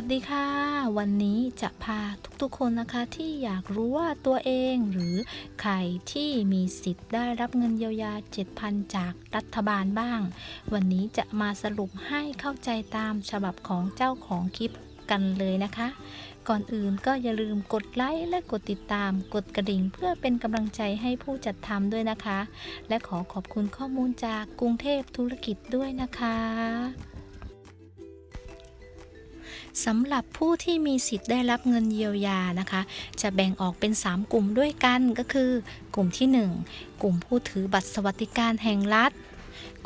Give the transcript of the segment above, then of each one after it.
สวัสดีค่ะ วันนี้จะพาทุกๆคนนะคะที่อยากรู้ว่าตัวเองหรือใครที่มีสิทธิ์ได้รับเงินเยียวยา 7,000 จากรัฐบาลบ้าง วันนี้จะมาสรุปให้เข้าใจตามฉบับของเจ้าของคลิปกันเลยนะคะ ก่อนอื่นก็อย่าลืมกดไลค์และกดติดตามกดกระดิ่งเพื่อเป็นกำลังใจให้ผู้จัดทำด้วยนะคะ และขอขอบคุณข้อมูลจากกรุงเทพธุรกิจด้วยนะคะ สำหรับผู้ที่มีสิทธิ์ได้รับเงินเยียวยานะคะ จะแบ่งออกเป็น 3 กลุ่มด้วยกันก็คือ กลุ่มที่ 1 กลุ่มผู้ถือบัตรสวัสดิการแห่งรัฐ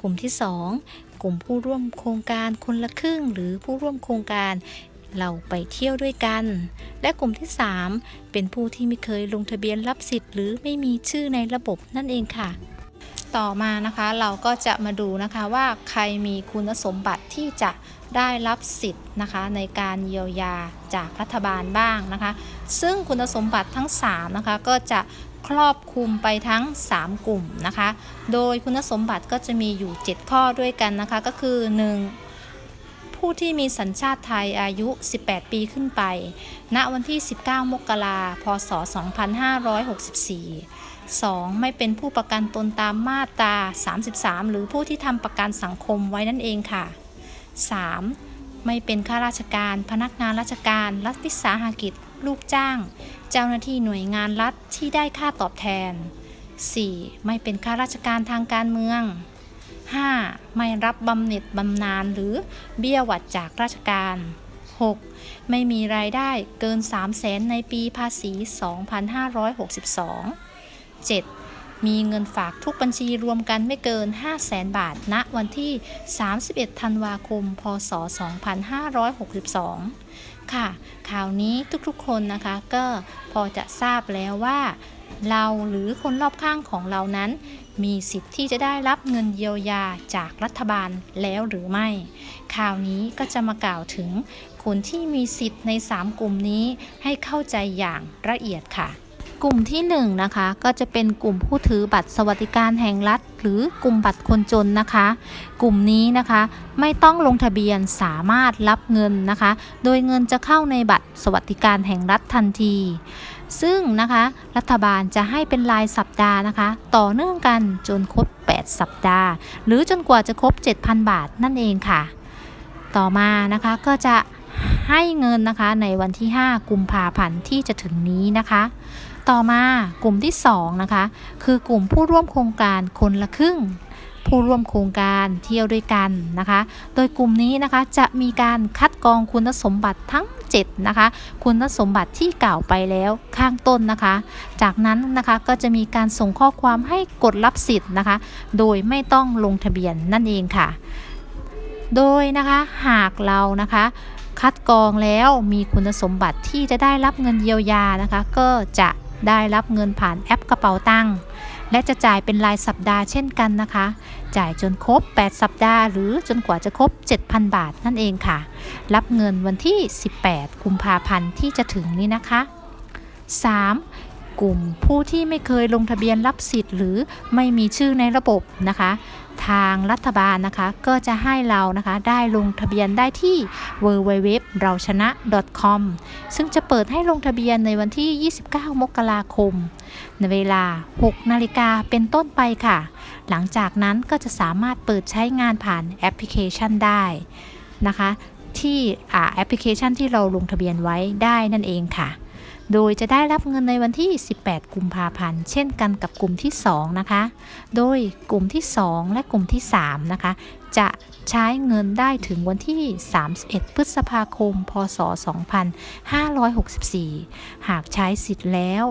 กลุ่มที่ 2 กลุ่มผู้ร่วมโครงการคนละครึ่ง หรือผู้ร่วมโครงการเราไปเที่ยวด้วยกัน และกลุ่มที่ 3 เป็นผู้ที่ไม่เคยลงทะเบียนรับสิทธิ์หรือไม่มีชื่อในระบบนั่นเองค่ะ ต่อมานะคะเราก็จะมาดูนะคะว่าใครมีคุณสมบัติที่จะได้รับสิทธิ์นะคะในการเยียวยาจากรัฐบาลบ้างนะคะ ซึ่งคุณสมบัติทั้ง3นะคะก็จะครอบคลุมไปทั้ง 3 กลุ่มนะคะ โดยคุณสมบัติก็จะมีอยู่ 7 ข้อด้วยกันนะคะก็คือ 1. ผู้ที่มีสัญชาติไทยอายุ 18 ปีขึ้นไป ณ วันที่ 19 มกราคม พศ 2564 2. ไม่เป็นผู้ประกันตนตามมาตรา 33 หรือผู้ที่ทำประกันสังคมไว้นั่นเองค่ะ 3. ไม่เป็นข้าราชการ พนักงานราชการ รัฐวิสาหกิจ ลูกจ้าง เจ้าหน้าที่หน่วยงานรัฐที่ได้ค่าตอบแทน 4. ไม่เป็นข้าราชการทางการเมือง 5. ไม่รับบำเหน็จบำนาญหรือเบี้ยหวัดจากราชการ 6. ไม่มีรายได้เกิน 3 0 0แสนในปีภาษี 2562 7. มีเงินฝากทุกบัญชีรวมกันไม่เกิน 5 0 0แสนบาท ณ วันที่ 31 ธันวาคม พศ 2562 ค่ะ ข่าวนี้ทุกๆ คนนะคะก็พอจะทราบแล้วว่า เราหรือคนรอบข้างของเรานั้น มีสิทธิ์ที่จะได้รับเงินเยียวยาจากรัฐบาลแล้วหรือไม่ ข่าวนี้ก็จะมากล่าวถึงคนที่มีสิทธิ์ใน 3 กลุ่มนี้ให้เข้าใจอย่างละเอียดค่ะ กลุ่มที่1นงนะคะก็จะเป็นกลุ่มผู้ถือบัตรสวัสดิการแห่งรัฐ หรือกลุ่มบัตรคนจนนะคะ กลุ่มนี้นะคะไม่ต้องลงทะเบียนสามารถรับเงินนะคะ โดยเงินจะเข้าในบัตรสวัสดิการแห่งรัฐทันที ซึ่งนะคะรัฐบาลจะให้เป็นรายสัปดาห์นะคะ ต่อเนื่องกันจนครบ 8 สัปดาห์ หรือจนกว่าจะครบ 7,000 บาทนั่นเองค่ะ ต่อมานะคะก็จะให้เงินนะคะในวันที่ 5 กุมภาพันธ์ที่จะถึงนี้นะคะ ต่อมากลุ่มที่2นะคะคือกลุ่มผู้ร่วมโครงการคนละครึ่ง ผู้ร่วมโครงการเที่ยวด้วยกันนะคะ โดยกลุ่มนี้นะคะจะมีการคัดกรองคุณสมบัติทั้ง7นะคะคุณสมบัติที่กล่าวไปแล้วข้างต้นนะคะ จากนั้นนะคะก็จะมีการส่งข้อความให้กดรับสิทธิ์นะคะ โดยไม่ต้องลงทะเบียนนั่นเองค่ะ โดยนะคะหากเรานะคะคัดกรองแล้วมีคุณสมบัติที่จะได้รับเงินเยียวยานะคะ ก็จะ ได้รับเงินผ่านแอปกระเป๋าตังค์และจะจ่ายเป็นรายสัปดาห์เช่นกันนะคะ จ่ายจนครบ 8 สัปดาห์ หรือจนกว่าจะครบ 7,000 บาทนั่นเองค่ะ รับเงินวันที่ 18 กุมภาพันธ์ที่จะถึงนี้นะคะ 3. กลุ่มผู้ที่ไม่เคยลงทะเบียนรับสิทธิ์หรือไม่มีชื่อในระบบนะคะ ทางรัฐบาลนะคะก็จะให้เรานะคะได้ลงทะเบียนได้ที่ www เราชนะ .com ซึ่งจะเปิดให้ลงทะเบียนในวันที่ 29 มกราคม ในเวลา 6 นาฬิกาเป็นต้นไปค่ะ หลังจากนั้นก็จะสามารถเปิดใช้งานผ่านแอปพลิเคชันได้นะคะ ที่แอปพลิเคชันที่เราลงทะเบียนไว้ได้นั่นเองค่ะ โดยจะได้รับเงินในวันที่ 18 กุมภาพันธ์ เช่นกันกับกลุ่มที่ 2 นะคะ โดยกลุ่มที่ 2 และกลุ่มที่ 3 นะคะ จะใช้เงินได้ถึงวันที่ 31 พฤษภาคม พศ 2564 หากใช้สิทธิ์แล้ว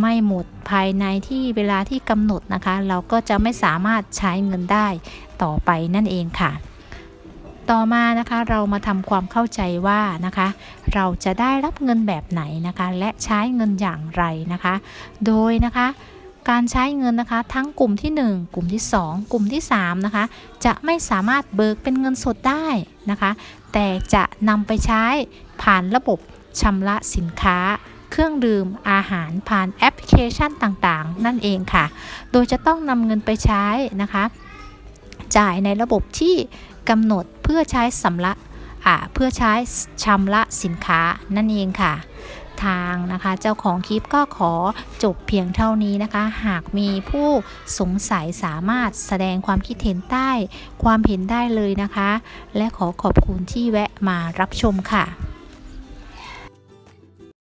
ไม่หมดภายในที่เวลาที่กำหนดนะคะ เราก็จะไม่สามารถใช้เงินได้ต่อไปนั่นเองค่ะ ต่อมานะคะเรามาทำความเข้าใจว่านะคะ เราจะได้รับเงินแบบไหนนะคะ และใช้เงินอย่างไรนะคะ โดยนะคะการใช้เงินนะคะ ทั้งกลุ่มที่ 1 กลุ่มที่ 2 กลุ่มที่3นะคะจะไม่สามารถเบิกเป็นเงินสดได้นะคะ แต่จะนำไปใช้ผ่านระบบชำระสินค้า เครื่องดื่มอาหารผ่านแอปพลิเคชันต่างๆ นั่นเองค่ะ โดยจะต้องนำเงินไปใช้นะคะ จ่ายในระบบที่กำหนด พื่อใช้สำระอ่าเพื่อใช้ชำระสินค้านั่นเองค่ะ ทางนะคะเจ้าของคลิปก็ขอจบเพียงเท่านี้นะคะ หากมีผู้สงสัยสามารถแสดงความคิดเห็นใต้ความเห็นได้เลยนะคะ และขอขอบคุณที่แวะมารับชมค่ะ